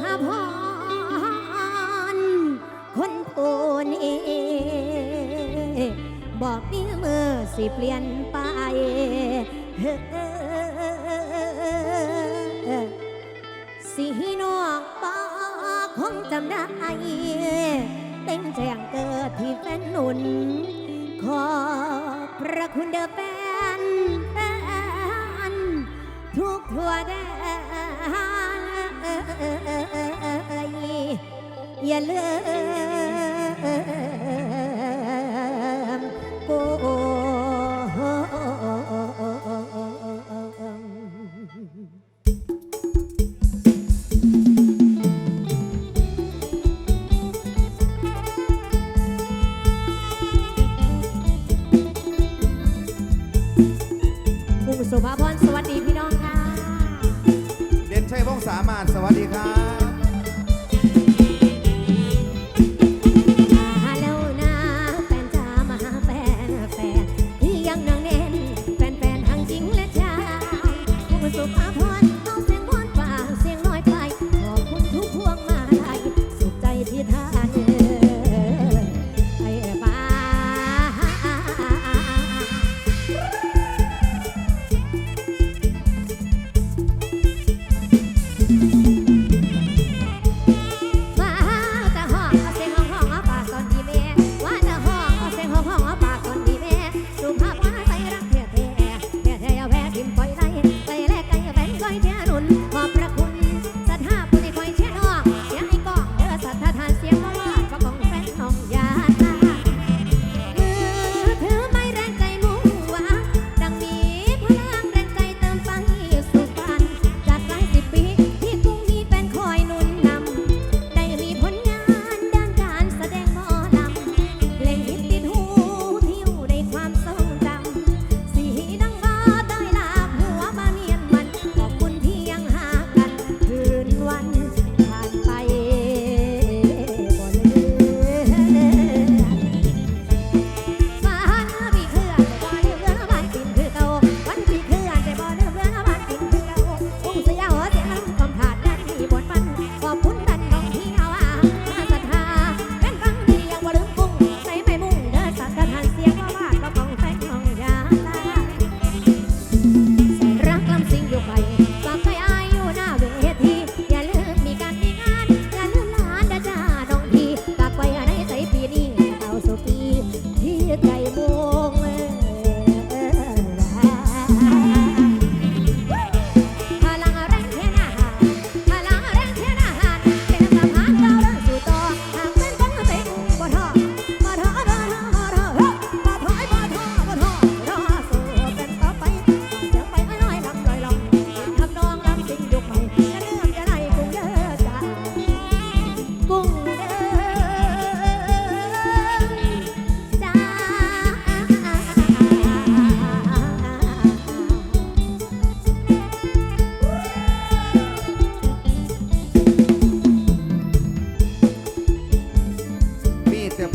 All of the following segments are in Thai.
ภาพร คนโพนเอ บอกนิ้วมือสิเปลี่ยนไปสีนอกปากคงจำได้เต้นแจงเกิดที่แฟนหนุน ขอพระคุณเดอแฟนแฟนทุกทั่วแดน อย่าเลิก so high.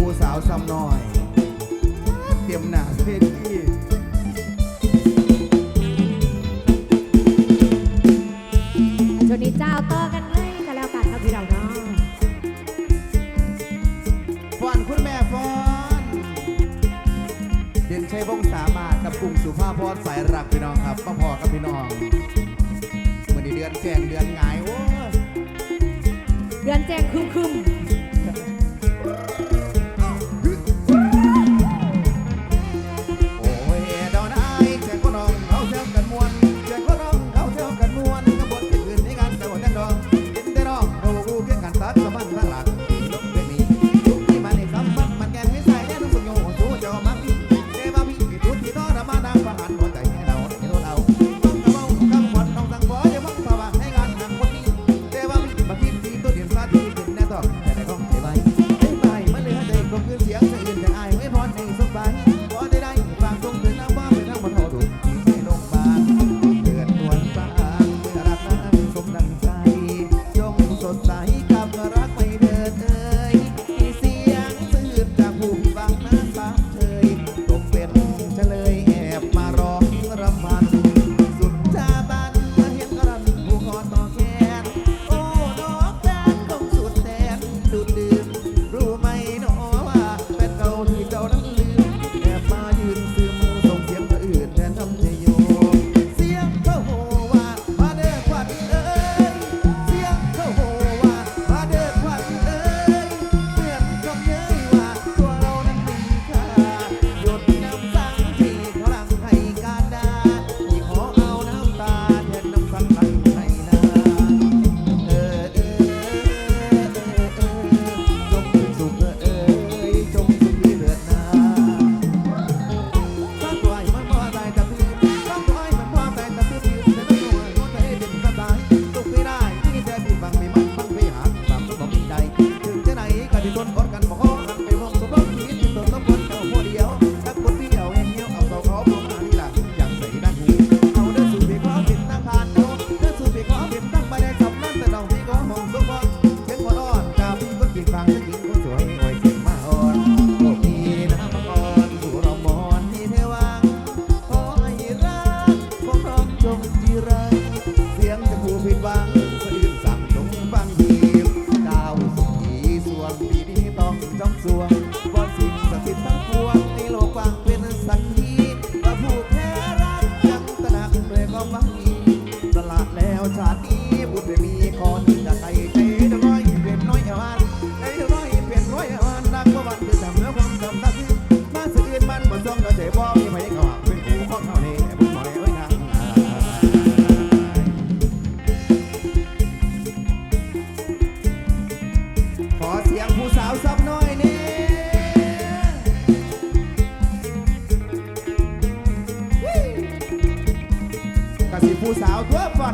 ผู้สาวซ้ำน้อย เตรียมหนาเพศที่ช่วงนี้เจ้าต่อกันเลยกันแล้วกันครับพี่เราเนาะฟอนคุณแม่ฟอนเด่นชัยวงสามารกับกลุ่มสุภาพรสายรักพี่น้องครับป้าพอกับพี่น้องเมื่อนี้เดือนแจงเดือนไงโอ้เดือนแจงคึมคึม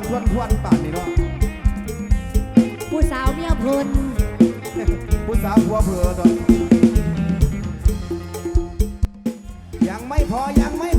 ทวนทวนปานนี่เนาะผู้สาวเมียพิ่นผู้สาวผัวเผลอดอกยังไม่พอยังไม่